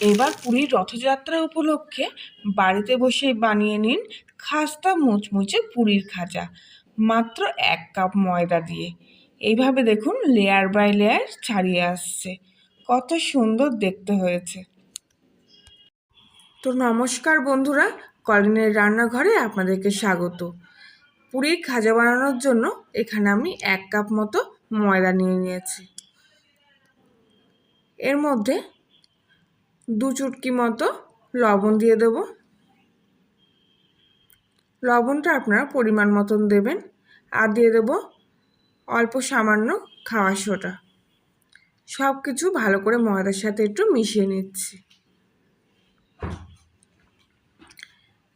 এবার পুরীর রথযাত্রা উপলক্ষে বাড়িতে বসে বানিয়ে নিন খাস্তা মুচমুচে পুরীর খাজা, মাত্র এক কাপ ময়দা দিয়ে। এইভাবে দেখুন লেয়ার বাই লেয়ার ছাড়িয়ে আসছে। কত সুন্দর দেখতে হয়েছে। তো নমস্কার বন্ধুরা কলিনের রান্নাঘরে আপনাদেরকে স্বাগত। পুরীর খাজা বানানোর জন্য এখানে আমি এক কাপ মতো ময়দা নিয়ে নিয়েছি। এর মধ্যে দু চুটকি মতো লবণ দিয়ে দেব। লবণটা আপনারা পরিমাণ মতন দেবেন। আর দিয়ে দেব অল্প সামান্য খাওয়া সোটা সব কিছু ভালো করে ময়দার সাথে একটু মিশিয়ে নিচ্ছি।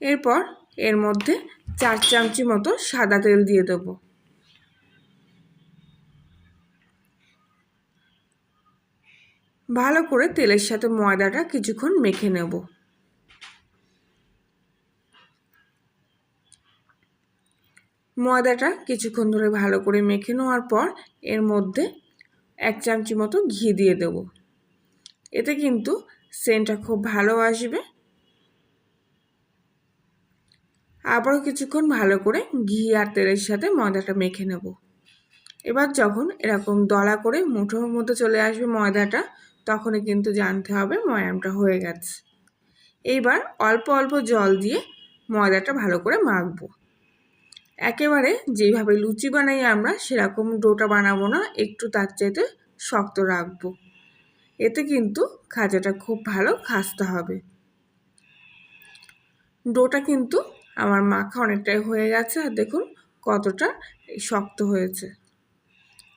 এরপর এর মধ্যে চার চামচি মতো সাদা তেল দিয়ে দেবো। ভালো করে তেলের সাথে ময়দাটা কিছুক্ষণ মেখে নেব। ময়দাটা কিছুক্ষণ ধরে ভালো করে মেখে নেওয়ার পর এর মধ্যে এক চামচি মতো ঘি দিয়ে দেব। এতে কিন্তু সেন্টটা খুব ভালো আসবে। আবারও কিছুক্ষণ ভালো করে ঘি আর তেলের সাথে ময়দাটা মেখে নেব। এবার যখন এরকম দলা করে মুঠোর মধ্যে চলে আসবে ময়দাটা তখনই কিন্তু জানতে হবে ময়ামটা হয়ে গেছে। এইবার অল্প অল্প জল দিয়ে ময়দাটা ভালো করে মাখবো। একেবারে যেভাবে লুচি বানাই আমরা, সেরকম ডোটা বানাবো না, একটু তার চাইতে শক্ত রাখব। এতে কিন্তু খাজাটা খুব ভালো খাসতে হবে। ডোটা কিন্তু আমার মাখা অনেকটাই হয়ে গেছে, আর দেখুন কতটা শক্ত হয়েছে।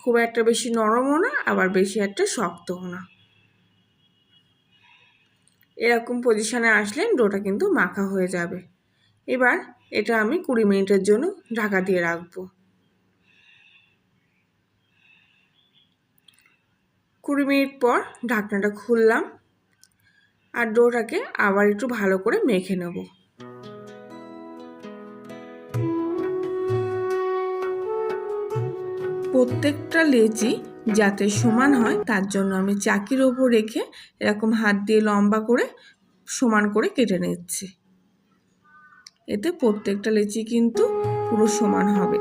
খুব একটা বেশি নরমও না, আবার বেশি একটা শক্তও না। এরকম পজিশানে আসলে ডোটা কিন্তু মাখা হয়ে যাবে। এবার এটা আমি কুড়ি মিনিটের জন্য ঢাকা দিয়ে রাখব। কুড়ি মিনিট পর ঢাকনাটা খুললাম আর ডোটাকে আবার একটু ভালো করে মেখে নেব। প্রত্যেকটা লেচি যাতে সমান হয়, তার জন্য আমি চাকির ওপর রেখে এরকম হাত দিয়ে লম্বা করে সমান করে কেটে নিচ্ছি। এতে প্রত্যেকটা লেচি কিন্তু পুরো সমান হবে।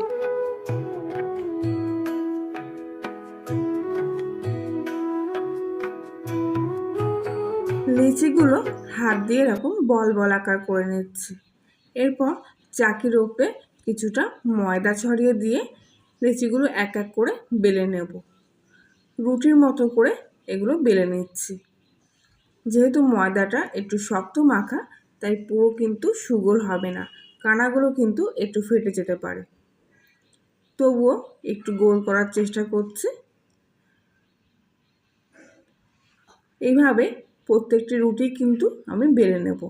লিচিগুলো হাত দিয়ে এরকম বল বল আকার করে নিচ্ছি। এরপর চাকির ওপরে কিছুটা ময়দা ছড়িয়ে দিয়ে লিচিগুলো এক এক করে বেলে নেব। রুটির মতো করে এগুলো বেলে নিচ্ছি। যেহেতু ময়দাটা একটু শক্ত মাখা, তাই পুরো কিন্তু সুগোল হবে না। কানাগুলো কিন্তু একটু ফেটে যেতে পারে। তবুও একটু গোল করার চেষ্টা করছি। এইভাবে প্রত্যেকটি রুটি কিন্তু আমি বেলে নেব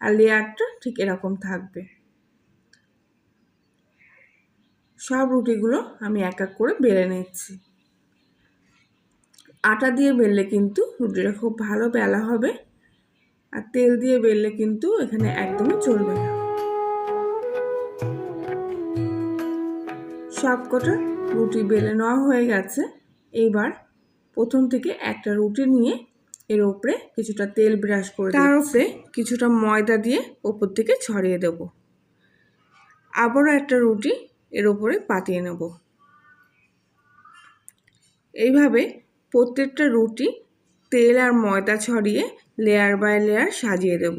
আর লেয়ারটা ঠিক এরকম থাকবে। সব রুটিগুলো আমি এক এক করে বেলে নিচ্ছি। আটা দিয়ে বেললে কিন্তু রুটিটা খুব ভালো বেলা হবে। আর তেল দিয়ে বেললে কিন্তু এখানে একদমই চলবে না। সব কটা রুটি বেলে নেওয়া হয়ে গেছে। এইবার প্রথম থেকে একটা রুটি নিয়ে এর ওপরে কিছুটা তেল ব্রাশ করে তার উপরে কিছুটা ময়দা দিয়ে ওপর থেকে ছড়িয়ে দেব। আবারও একটা রুটি এর ওপরে পাতিয়ে নেব। এইভাবে প্রত্যেকটা রুটি তেল আর ময়দা ছড়িয়ে লেয়ার বাই লেয়ার সাজিয়ে দেব।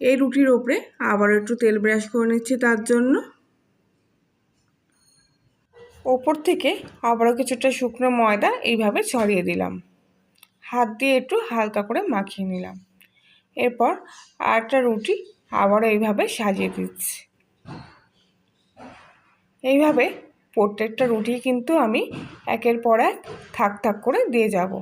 এই রুটির ওপরে আবার একটু তেল ব্রাশ করে নিচ্ছি তার জন্য। ওপর থেকে আবারও কিছুটা শুকনো ময়দা এইভাবে ছড়িয়ে দিলাম। হাত দিয়ে একটু হালকা করে মাখিয়ে নিলাম। এরপর আরেকটা রুটি আবারও এইভাবে সাজিয়ে দিচ্ছি। এইভাবে প্রত্যেকটা রুটি কিন্তু আমি একের পর এক থাক থাক করে দিয়ে যাব।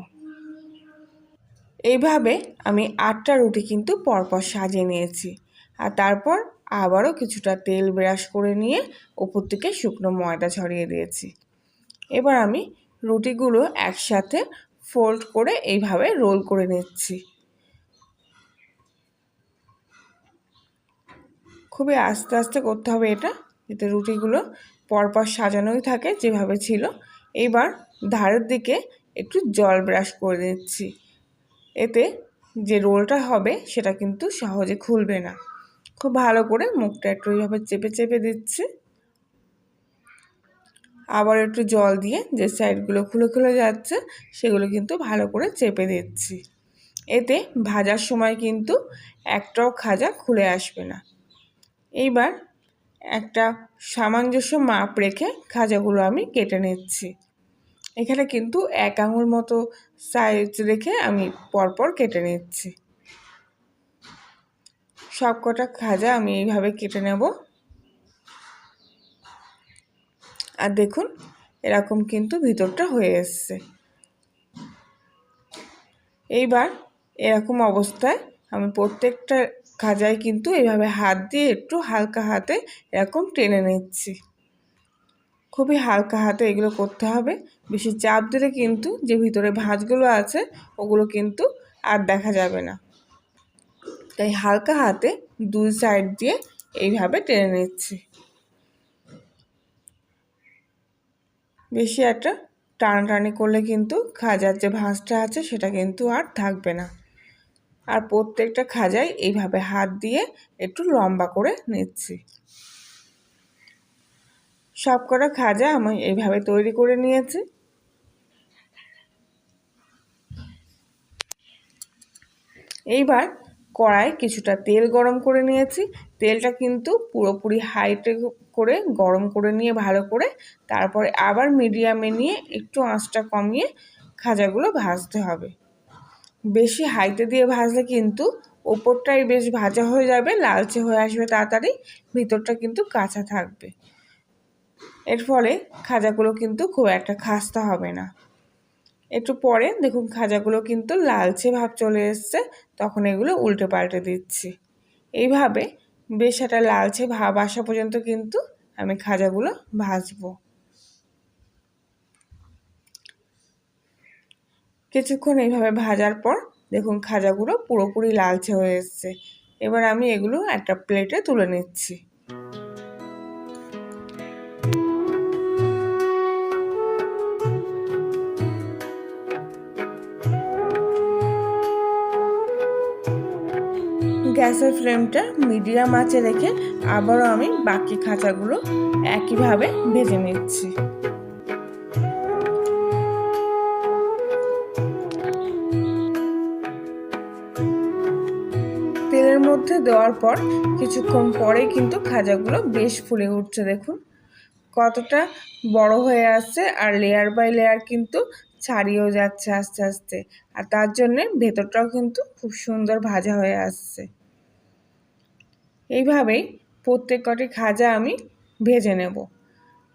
এইভাবে আমি আটটা রুটি কিন্তু পরপর সাজিয়ে নিয়েছি। আর তারপর আবারও কিছুটা তেল ব্রাশ করে নিয়ে ওপর থেকে শুকনো ময়দা ছড়িয়ে দিয়েছি। এবার আমি রুটিগুলো একসাথে ফোল্ড করে এইভাবে রোল করে নিচ্ছি। খুবই আস্তে আস্তে করতে হবে এটা। যাতে রুটিগুলো পরপর সাজানোই থাকে যেভাবে ছিল। এবার ধারের দিকে একটু জল ব্রাশ করে দিচ্ছি। এতে যে রোলটা হবে সেটা কিন্তু সহজে খুলবে না। খুব ভালো করে মুখটা একটু এইভাবে চেপে চেপে দিচ্ছি। আবার একটু জল দিয়ে যে সাইডগুলো খুলে খুলে যাচ্ছে সেগুলো কিন্তু ভালো করে চেপে দিচ্ছি। এতে ভাজার সময় কিন্তু একটাও খাজা খুলে আসবে না। এইবার একটা সামঞ্জস্য মাপ রেখে খাজাগুলো আমি কেটে নিচ্ছি। এখানে কিন্তু এক আঙুল মতো সাইজ রেখে আমি পরপর কেটে নিচ্ছি। সব কটা খাজা আমি এইভাবে কেটে নেব। আর দেখুন, এরকম কিন্তু ভিতরটা হয়ে এসছে। এইবার এরকম অবস্থায় আমি প্রত্যেকটা খাজায় কিন্তু এইভাবে হাত দিয়ে একটু হালকা হাতে এরকম টেনে নিচ্ছি। খুবই হালকা হাতে এগুলো করতে হবে। বেশি চাপ দিলে কিন্তু যে ভিতরে ভাঁজগুলো আছে, ওগুলো কিন্তু আর দেখা যাবে না। তাই হালকা হাতে দুই সাইড দিয়ে এইভাবে টেনে নিচ্ছি। বেশি একটা টানাটানি করলে কিন্তু খাজার যে ভাঁজটা আছে সেটা কিন্তু আর থাকবে না। আর প্রত্যেকটা খাজাই এইভাবে হাত দিয়ে একটু লম্বা করে নিচ্ছি। সব কটা খাজা আমি এইভাবে তৈরি করে নিয়েছি। এইবার কড়াই কিছুটা তেল গরম করে নিয়েছি। তেলটা কিন্তু পুরোপুরি হাইটে করে গরম করে নিয়ে ভালো করে তারপরে আবার মিডিয়ামে নিয়ে একটু আঁচটা কমিয়ে খাজাগুলো ভাজতে হবে। বেশি হাইতে দিয়ে ভাজলে কিন্তু ওপরটাই বেশ ভাজা হয়ে যাবে, লালচে হয়ে আসবে তাড়াতাড়ি, ভিতরটা কিন্তু কাঁচা থাকবে। এর ফলে খাজাগুলো কিন্তু খুব একটা খাস্তা হবে না। একটু পরে দেখুন খাজাগুলো কিন্তু লালচে ভাব চলে এসছে, তখন এগুলো উল্টে পাল্টে দিচ্ছি। এইভাবে বেশ একটা লালচে ভাব আসা পর্যন্ত কিন্তু আমি খাজাগুলো ভাজবো। কিছুক্ষণ এইভাবে ভাজার পর দেখুন খাজাগুলো পুরোপুরি লালচে হয়ে এসছে। এবার আমি এগুলো একটা প্লেটে তুলে নিচ্ছি। গ্যাসের ফ্লেমটা মিডিয়াম আঁচে রেখে আবারও আমি বাকি খাঁচাগুলো একইভাবে ভেজে নিচ্ছি। মধ্যে দেওয়ার পর কিছুক্ষণ পরে কিন্তু খাজাগুলো বেশ ফুলে উঠছে, দেখুন। কতটা বড় হয়ে আসছে আর লেয়ার বাই লেয়ার কিন্তু ছাড়িয়েও যাচ্ছে আস্তে আস্তে। আর তার জন্যে ভেতরটাও কিন্তু খুব সুন্দর ভাজা হয়ে আসছে। এইভাবেই প্রত্যেক কটি খাজা আমি ভেজে নেব।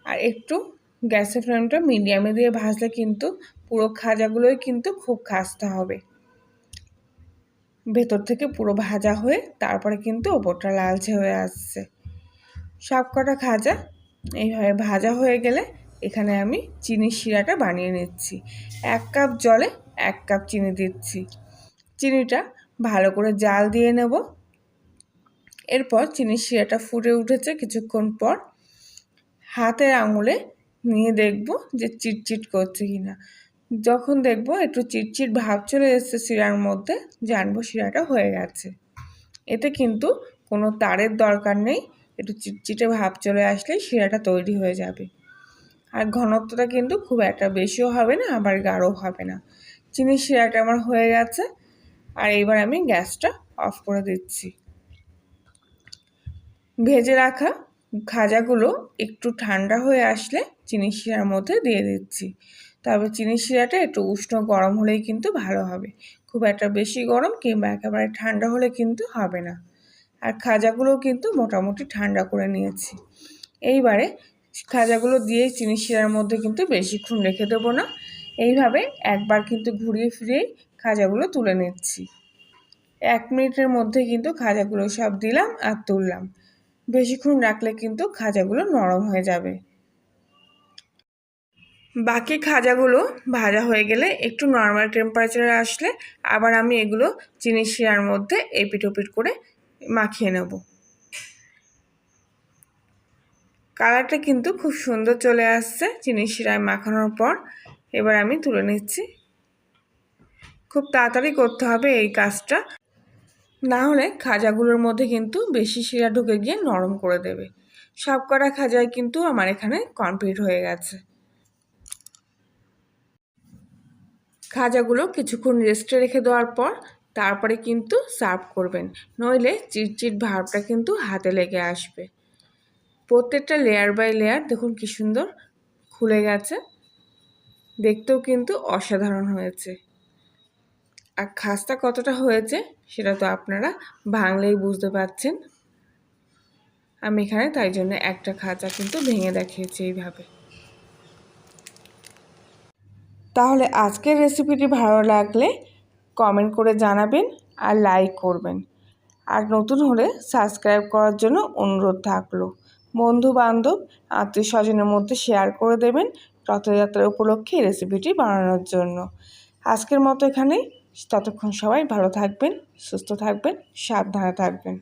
আর একটু গ্যাসের ফ্লেমটা মিডিয়ামে দিয়ে ভাজলে কিন্তু পুরো খাজাগুলোই কিন্তু খুব খাস্তা হবে। ভেতর থেকে পুরো ভাজা হয়ে তারপরে কিন্তু ওপরটা লালচে হয়ে আসছে। সব কটা খাজা এইভাবে ভাজা হয়ে গেলে এখানে আমি চিনির শিরাটা বানিয়ে নিচ্ছি। এক কাপ জলে এক কাপ চিনি দিচ্ছি। চিনিটা ভালো করে জাল দিয়ে নেব। এরপর চিনির শিরাটা ফুটে উঠেছে কিছুক্ষণ পর। হাতের আঙুলে নিয়ে দেখব যে চিটচিট করছে কি না যখন দেখব একটু চিটচিট ভাব চলে এসছে শিরার মধ্যে, জানব শিরাটা হয়ে গেছে। এতে কিন্তু কোনো তারের দরকার নেই, একটু চিটচিটে ভাব চলে আসলেই শিরাটা তৈরি হয়ে যাবে। আর ঘনত্বটা কিন্তু খুব একটা বেশিও হবে না, আবার গাঢ়ও হবে না। চিনির শিরাটা আমার হয়ে গেছে, আর এইবার আমি গ্যাসটা অফ করে দিচ্ছি। ভেজে রাখা খাজাগুলো একটু ঠান্ডা হয়ে আসলে চিনি শিরার মধ্যে দিয়ে দিচ্ছি। তবে চিনি শিরাটা একটু উষ্ণ গরম হলেই কিন্তু ভালো হবে। খুব একটা বেশি গরম কিংবা একেবারে ঠান্ডা হলে কিন্তু হবে না। আর খাজাগুলোও কিন্তু মোটামুটি ঠান্ডা করে নিয়েছি। এইবারে খাজাগুলো দিয়ে চিনি শিরার মধ্যে কিন্তু বেশিক্ষণ রেখে দেবো না। এইভাবে একবার কিন্তু ঘুরিয়ে ফিরিয়েই খাজাগুলো তুলে নিচ্ছি। এক মিনিটের মধ্যে কিন্তু খাজাগুলো সব দিলাম আর তুললাম। বেশিক্ষণ রাখলে কিন্তু খাজাগুলো নরম হয়ে যাবে। বাকি খাজাগুলো ভাজা হয়ে গেলে একটু নর্মাল টেম্পারেচারে আসলে আবার আমি এগুলো চিনি শিরার মধ্যে এপিট ওপিট করে মাখিয়ে নেব। কালারটা কিন্তু খুব সুন্দর চলে আসছে চিনি শিরায় মাখানোর পর। এবার আমি তুলে নিচ্ছি। খুব তাড়াতাড়ি করতে হবে এই কাজটা। না হলে খাজাগুলোর মধ্যে কিন্তু বেশি শিরা ঢুকে গিয়ে নরম করে দেবে। সব কটা খাজাই কিন্তু আমার এখানে কমপ্লিট হয়ে গেছে। খাজাগুলো কিছুক্ষণ রেস্টে রেখে দেওয়ার পর তারপরে কিন্তু সার্ভ করবেন। নইলে চিটচিট ভাবটা কিন্তু হাতে লেগে আসবে। প্রত্যেকটা লেয়ার বাই লেয়ার দেখুন কি সুন্দর খুলে গেছে। দেখতেও কিন্তু অসাধারণ হয়েছে। আর খাস্তা কতটা হয়েছে সেটা তো আপনারা ভাঙলেই বুঝতে পারছেন। আমি এখানে তাই জন্য একটা খাঁচা কিন্তু ভেঙে দেখিয়েছি এইভাবে। তাহলে আজকের রেসিপিটি ভালো লাগলে কমেন্ট করে জানাবেন আর লাইক করবেন। আর নতুন হলে সাবস্ক্রাইব করার জন্য অনুরোধ থাকল। বন্ধু বান্ধব আত্মীয় স্বজনের মধ্যে শেয়ার করে দেবেন রথযাত্রা উপলক্ষে রেসিপিটি বানানোর জন্য। আজকের মতো এখানেই। ততক্ষণ সবাই ভালো থাকবেন, সুস্থ থাকবেন, সাবধানে থাকবেন।